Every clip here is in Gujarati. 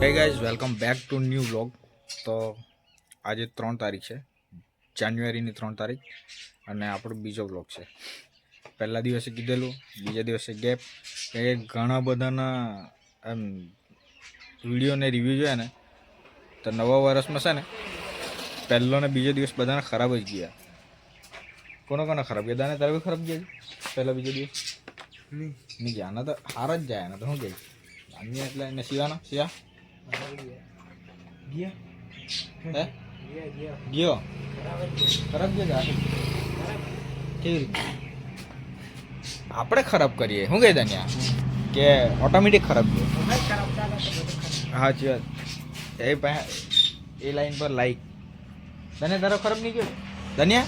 Hey guys welcome back to new vlog તો આજે ત્રણ તારીખ છે. જાન્યુઆરીની ત્રણ તારીખ અને આપણો બીજો વ્લોગ છે. પહેલા દિવસે કીધેલું બીજા દિવસે ગેપ કે ઘણા બધાના એમ વિડીયોને રિવ્યૂ જોયા ને તો નવા વર્ષમાં છે ને પહેલો ને બીજો દિવસ બધાના ખરાબ જ ગયા. કોનો કોનો ખરાબ ગયા? દાને તારે ખરાબ ગયા? પહેલો બીજો દિવસ? નહીં. ગયા. આના તો હાર જ જાય. આના તો શું જાય અન્ય એટલે એને શિવાનો હે? ગયો? ખરાબ ગયો જા. કેવી રીતે? આપણે ખરાબ કરીએ. શું કહી દાન્યા કે ઓટોમેટિક ખરાબ ગયો સાચી વાત. એ એ લાઈન પર લાઈક તને તારો ખરાબ નહીં ગયો? ધન્યા?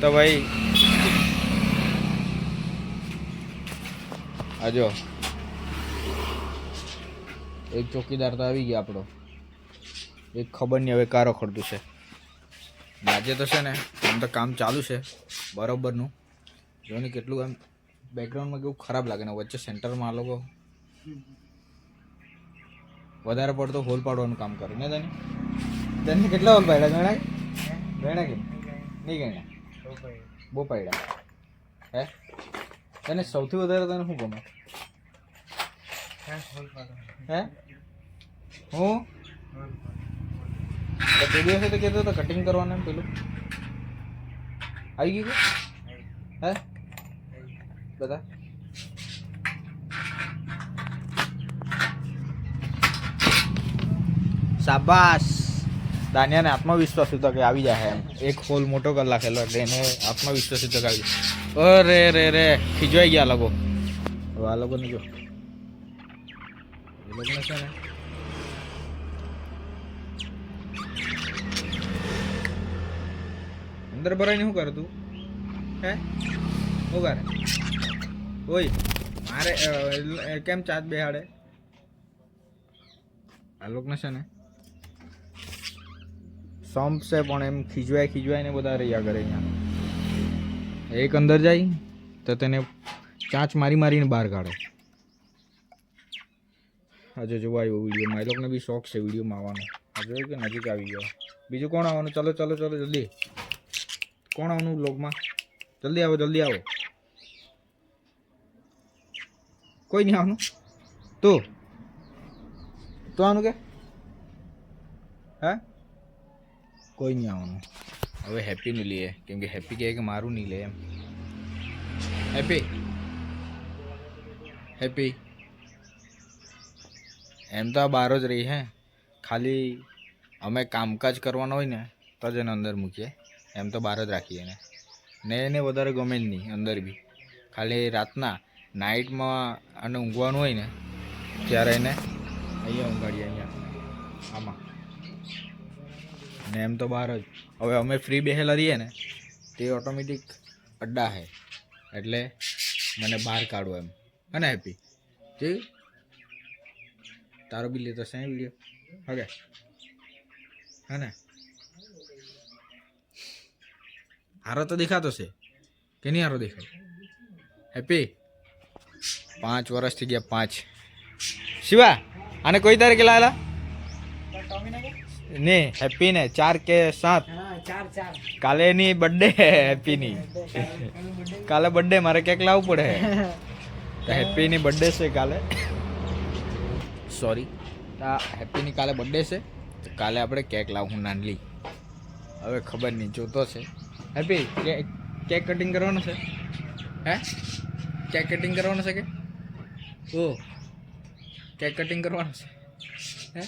તો ભાઈ આજો. એક ચોકીદાર તો આવી ગયા આપણો. એક ખબર નહીં હવે કારો ખડતું છે. આજે તો છે ને આમ તો કામ ચાલુ છે બરોબરનું. જો ને કેટલું એમ બેકગ્રાઉન્ડમાં કેવું ખરાબ લાગે ને વચ્ચે સેન્ટરમાં આ લોકો વધારે પડતો હોલ પાડવાનું કામ કરે. ને તને તને કેટલા હોલ પાડ્યા? ગણા ગણા કે નહીં? ગણ્યા? બહુ પાડ્યા. હે? તને સૌથી વધારે તને શું ગમે? હે? હું? તો દિવસે તો કહેતો હતો કટિંગ કરવાનું એમ પેલું. આવી ગયું હે? બધા? શાબાશ. દાનિયાને આત્મવિશ્વાસ હતો કે આવી જાય એમ. એક હોલ મોટો કરી એટલે એને આત્મવિશ્વાસ હતો કે આવી જાય. અરે રે રે ખીજવાઈ ગયા લોકો. હવે આ લોકોને જો. એ લોકોને છે ને. અંદર ભરાઈને શું કરે તું? હે? શું કરે? ઓય, મારે કેમ ચાર્જ બેહાડે? આ લોકોને છે ને. સંપ છે પણ એમ ખીજવાય ખીજવાય ને બધા રહ્યા કરે અહીંયા. એક અંદર જાય, તો તેને ચાંચ મારી મારીને બહાર કાઢો. આજે જોવા આવ્યો વિડીયોમાં એ લોકોને બી શોખ છે વિડીયોમાં આવવાનો. આજે કે નજીક આવી ગયો. બીજું કોણ આવવાનું? ચાલો, ચલો, ચાલો, જલ્દી. કોણ આવવાનું બ્લોગમાં જલ્દી આવો જલ્દી આવો. કોઈ નહીં આવવાનું? તો? તો આવવાનું કે? હે? કોઈ નહીં આવવાનું. હવે હેપીનું લઈએ. કેમ કે હેપી કહે કે મારું નહીં લે એમ. હેપી હેપી એમ તો આ બહાર જ રહી હે. ખાલી અમે કામકાજ કરવાનું હોય ને, તો જ એને અંદર મૂકીએ. એમ તો બહાર જ રાખીએ એને. ને એને વધારે ગમે જ નહીં, અંદર બી. ખાલી રાતના નાઇટમાં અને ઊંઘવાનું હોય ને, ત્યારે એને અહીંયા ઊંઘાડીએ, અહીંયા. આમાં. ને એમ તો બહાર જ. હવે અમે ફ્રી બેહેલા રહીએ ને, તે ઓટોમેટિક અડ્ડા હે. એટલે મને બહાર કાઢો એમ. હે ને હેપી જોયું તારો બી લેતો છે વીડિયો ઓકે. હે ને હારો તો દેખાતો છે. કે નહીં હારો દેખાય હેપી પાંચ વર્ષથી ગયા, પાંચ. શિવા, આને કોઈ તારીખે લાયેલા ને હેપી ને? ચાર કે સાત? કાલે ની બર્થડે હેપી ની. કાલે બર્થડે મારે કેક લાવવું પડે. હેપી ની બર્થડે છે કાલે. સોરી હેપી ની કાલે બર્થડે છે. તો કાલે આપણે કેક લાવું નાનલી. હવે ખબર નહીં જોતો છે. હેપી કેક કટિંગ કરવાનું છે? હે? કેક કટિંગ કરવાનું છે કે? ઓ કેક કટિંગ કરવાનું છે. હે?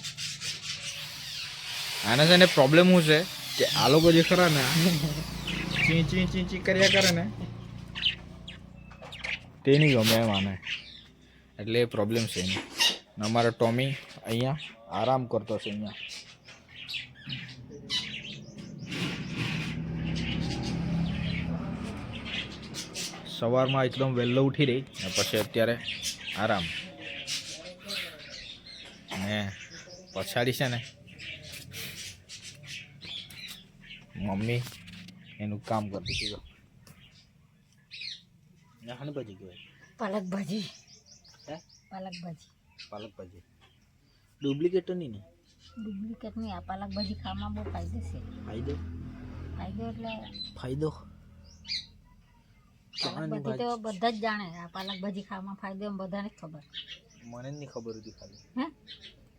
આને છે ને પ્રોબ્લેમ શું છે? કે આ લોકો જે ખરા ને ચી ચી ચી ચી કર્યા કરે ને તે નહીં ગમે એમ આને. એટલે એ પ્રોબ્લેમ છે એની. ને અમારો ટોમી અહીંયા આરામ કરતો છે અહીંયા. સવારમાં એકદમ વહેલો ઉઠી રહી ને પછી અત્યારે આરામ. ને પછાડી છે ને મમ્મી એનું કામ કરતી હતી જો. ભાજી કહેવાય. પાલક ભાજી હે? પાલક ભાજી પાલક ભાજી ડુપ્લિકેટ તો નહીં ને? ડુપ્લિકેટ નહીં આ પાલક ભાજી ખાવામાં બહુ ફાયદો છે. ફાયદો? ફાયદો એટલે ફાયદો? પાલક તો બધા જ જાણે આ પાલક ભાજી ખાવામાં ફાયદો એમ બધાને જ ખબર. મને જ નહીં ખબર હતી ખાલી. હે?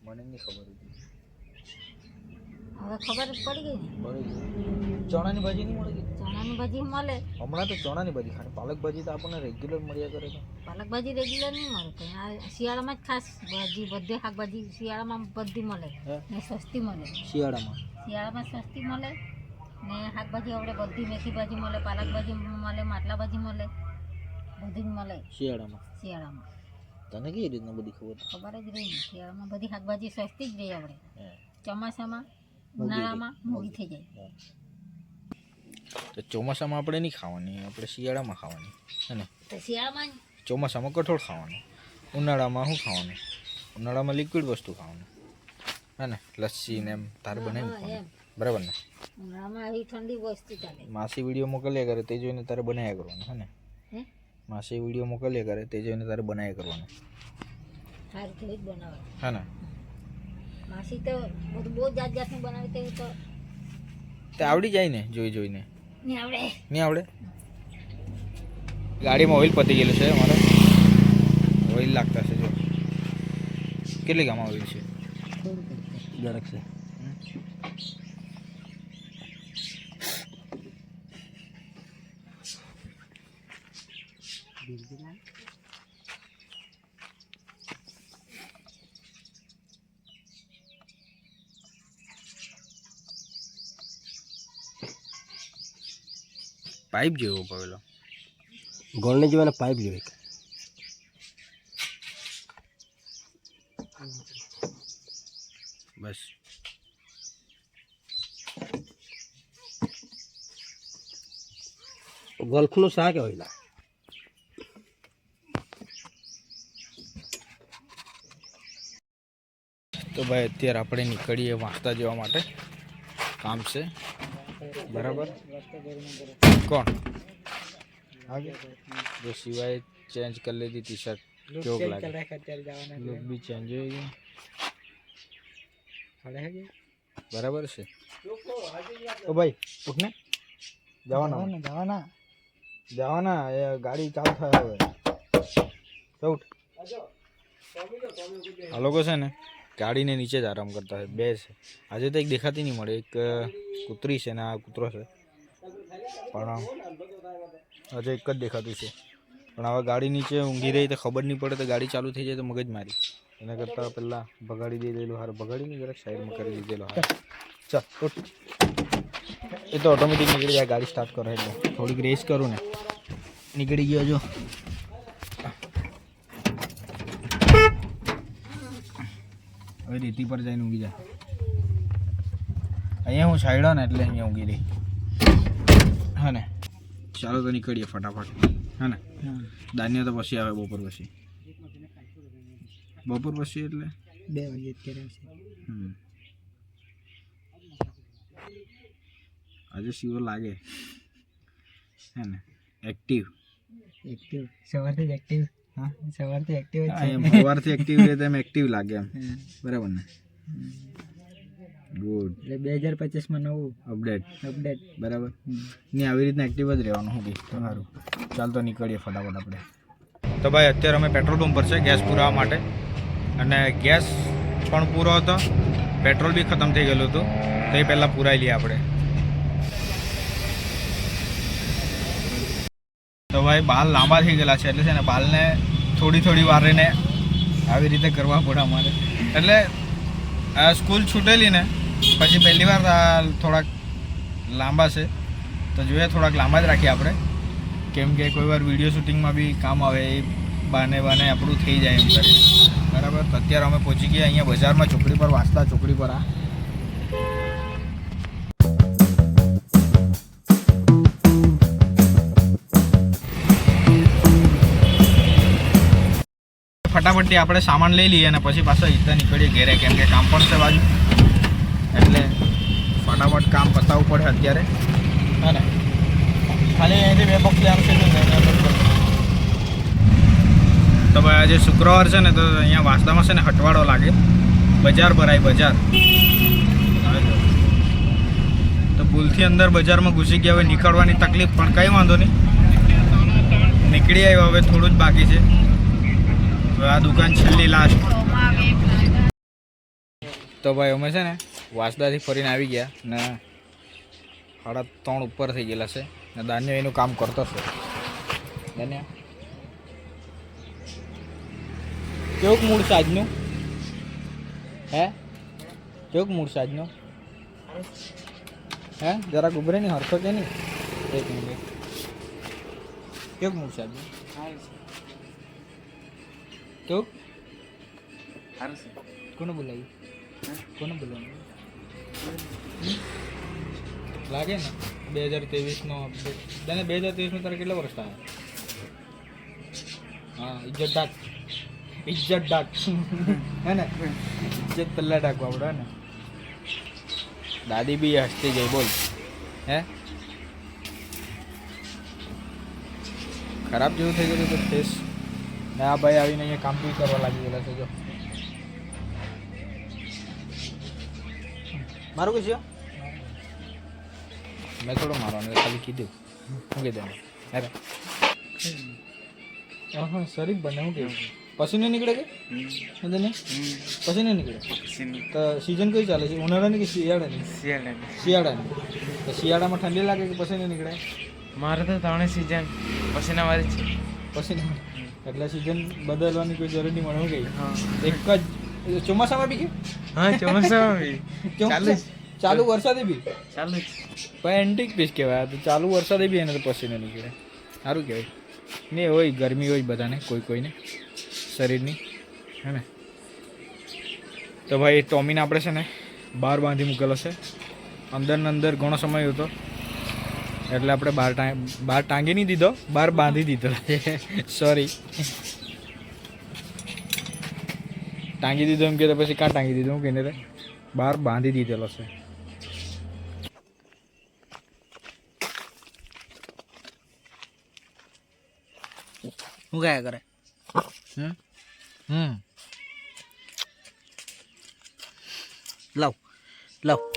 મને જ નહીં ખબર હતી. હવે ખબર જ પડી ગઈ ને. ચણાની ભાજી નહીં મળી? ચણાની ભાજી મળે. હમણાં તો ચણાની ભાજી ખાણી પાલક ભાજી તો આપણને રેગ્યુલર મળ્યા કરે છે. પાલક ભાજી રેગ્યુલર નહીં મળે પણ આ શિયાળામાં જ ખાસ ભાજી બધી શાકભાજી શિયાળામાં બધી મળે ને સસ્તી મળે. શિયાળામાં? શિયાળામાં સસ્તી મળે ને શાકભાજી આપણે બધી મેથી ભાજી મળે પાલક ભાજી મળે માટલા ભાજી મળે બધી જ મળે શિયાળામાં? શિયાળામાં. તને કેવી રીતના બધી ખબર? ખબર જ રહી શિયાળામાં બધી શાકભાજી સસ્તી જ રહી આપણે. ચોમાસામાં ઉનાળામાં રહી. થઈ જાય. તો ચોમાસામાં આપણે નહીં ખાવાની આપણે શિયાળામાં ખાવાની હે ને? તો શિયાળામાં ચોમાસામાં કઠોળ ખાવાનું ઉનાળામાં શું ખાવાનું ઉનાળામાં લિક્વિડ વસ્તુ ખાવાનું હે ને? લસ્સી ને એમ તાર એમ. બરાબર ને? ઉનાળામાં આવી ઠંડી વસ્તુ ચાલે. માસી વીડિયો મોકલ્યા કરે તે જોઈને તારે બનાવ્યા કરવાનું હે ને? માસી વીડિયો મોકલ્યા કરે તે જોઈને તારે બનાવ્યા કરવાનું. સારી થોડી હે ને? માસી તો બધું બહુ જાત જાતનું બનાવી તેવું તો. તે આવડી જાય ને જોઈ જોઈને. નહીં આવડે. નહીં આવડે? ગાડીમાં ઓઇલ પતી ગયેલું છે અમારે. ઓઇલ લાગતા છે જો. કેટલી ગામ ઓઇલ છે? દરેક છે. પાઇપ જેવો પેલો ગોળને જેવાના પાઇપ જેવો બસ. ગોલ્ફનું શાક હોય તો ભાઈ અત્યારે આપણે નીકળીએ વાંચતા જવા માટે. કામ છે. બરાબર કોણ જો સિવાય ચેન્જ કરી લીધી ટી શર્ટ કેવું લાગે લુક બી ચેન્જ થઈ ગયું બરાબર છે તો ભાઈ ઉઠ ને જવાના જવાના જવાના એ ગાડી ચાલુ થાય હવે તો ઉઠ આ લોકો છે ને ગાડીને નીચે જ આરામ કરતા હોય. બે છે. આજે તો એક દેખાતી નહીં મળે. એક કૂતરી છે ને આ કૂતરો છે. પણ આજે એક જ દેખાતું છે. પણ હવે ગાડી નીચે ઊંઘી રહી તો ખબર નહીં પડે તો ગાડી ચાલુ થઈ જાય તો મગજ મારી. એના કરતાં પહેલાં ભગાડી દીધેલું હાર. ભગાડીને જરાક સાઈડમાં કરી દીધેલો હાર. ચાલ એ તો ઓટોમેટિક નીકળી જાય, ગાડી સ્ટાર્ટ કરો એટલે. થોડીક રેસ કરું ને. નીકળી ગયો જો. હવે રેતી પર જઈને ઊંઘી જાય અહીંયા હું છાયડો ને એટલે અહીંયા ઊંઘી રહી. હા ને? ચાલો તો નીકળીએ ફટાફટ. હા ને? દાનિયા તો પછી આવે બપોર પછી. બપોર પછી એટલે? બે વાગે અત્યારે હમ. આજે શિવો લાગે. હે ને? એક્ટિવ એક્ટિવ સવારથી જ એક્ટિવ સવારથી એક્ટિવ જ એમ સવારથી એક્ટિવ રહે તેમ એક્ટિવ લાગે એમ. બરાબર ને? ગુડ એટલે બે હજાર પચીસમાં નવું અપડેટ અપડેટ બરાબર. ને આવી રીતના એક્ટિવ જ રહેવાનું હું સારું. ચાલ તો નીકળીએ ફટાફટ આપણે. તો ભાઈ અત્યારે અમે પેટ્રોલ પંપ પર છે ગેસ પુરાવા માટે. અને ગેસ પણ પૂરો હતો પેટ્રોલ બી ખતમ થઈ ગયેલું હતું. તો એ પહેલાં પુરાઈ લઈએ આપણે. તો ભાઈ બાલ લાંબા થઈ ગયેલા છે. એટલે છે ને બાલને થોડી થોડી વાર રહીને આવી રીતે કરવા પડે અમારે. એટલે સ્કૂલ છૂટેલી ને, પછી પહેલી વાર થોડાક લાંબા છે. તો જોઈએ, થોડાક લાંબા જ રાખીએ આપણે. કેમ કે કોઈ વાર વીડિયો શૂટિંગમાં બી કામ આવે, એ બાને બાને આપણું થઈ જાય એમ કરી બરાબર? તો અત્યારે અમે પહોંચી ગયા અહીંયા બજારમાં, ચોકડી પર વાંચતા ચોકડી પર આ. ફટાફટથી આપણે સામાન લઈ લઈએ અને પછી પાછા ઈતા નીકળીએ ઘેરે કેમ કે કામ પણ છે બાજુ. એટલે ફટાફટ કામ પતાવવું પડે અત્યારે. હા ને. ખાલી અહીંથી બે બોક્સ લેવાનું છે. તો ભાઈ આજે શુક્રવાર છે ને તો અહીંયા વાસદામાં છે ને હટવાડો લાગે. બજાર ભરાય બજાર. તો ભૂલથી અંદર બજારમાં ઘૂસી ગયા હવે નીકળવાની તકલીફ પણ કંઈ વાંધો નહીં. નીકળી આવ્યો હવે થોડું જ બાકી છે. હવે આ દુકાન છેલ્લી લાસ્ટ તો ભાઈ અમે છે ને વાસદાથી ફરીને આવી ગયા ને સાડા ત્રણ ઉપર થઈ ગયેલા છે ને દાન્યો એનું કામ કરતો છે. દાન્યા. કેવુંક મૂળ આજનું? હે? કેવું મૂળ છે આજનું? હે? જરા ઉભરે નહીં, હરખો કે નહીં? એક મિનિટ. કેવું મૂળ છે આજનું કેવુંક કોને બોલાવ્યું કોને બોલાવ્યું લાગે ને બે હજાર ત્રેવીસનો તને બે હજાર ત્રેવીસમાં તારે કેટલા વર્ષ થાય હા ઇજ્જત ડાક ઇજ્જત ડાક હે ને ઇજ્જત પહેલા ડાકવા આપણે હે ને દાદી બી હસતી ગઈ બોલ હે ખરાબ જેવું થઈ ગયું તો ફેસ ને આ ભાઈ આવીને અહીંયા કામ બી કરવા લાગી ગયેલા છે જો. મારું કશું? મેં થોડો મારવાનું ખાલી કીધું. શું કીધું અરે હા શરીફ બને હું કીધું પછી નહીં નીકળે કે? સમજે નહીં? પછી નહીં નીકળે? તો સિઝન કઈ ચાલે છે? ઉનાળાની કે શિયાળાની? શિયાળાની. તો શિયાળામાં ઠંડી લાગે કે પછી નહીં નીકળે? મારે તો ત્રણે સિઝન પછીના વાળી છે. પછી નહીં એટલે સિઝન બદલવાની કોઈ જરૂર નહીં મળે હા. એક જ ચોમાસામાં બી કે હા ચોમાસામાં બી. ચાલુ ચાલુ વરસાદે બી? ચાલુ પણ એન્ટિક પીસ કહેવાય. તો ચાલુ વરસાદે બી એને તો પસીને નીકળે. સારું કહેવાય. ને હોય ગરમી હોય બધાને કોઈ કોઈને. શરીરની. હે ને? તો ભાઈ ટોમીને આપણે છે ને બહાર બાંધી મૂકેલો છે. અંદર ને અંદર ઘણો સમય હતો. એટલે આપણે બાર બાર ટાંગી નહીં દીધો બાર બાંધી દીધો. સોરી ટાંગી દીધો એમ કે પછી કાં ટાંગી દીધો? હું કહીને બહાર બાંધી દીધેલો છે. હું કયા કરે? હમ. લાવ. લાવ.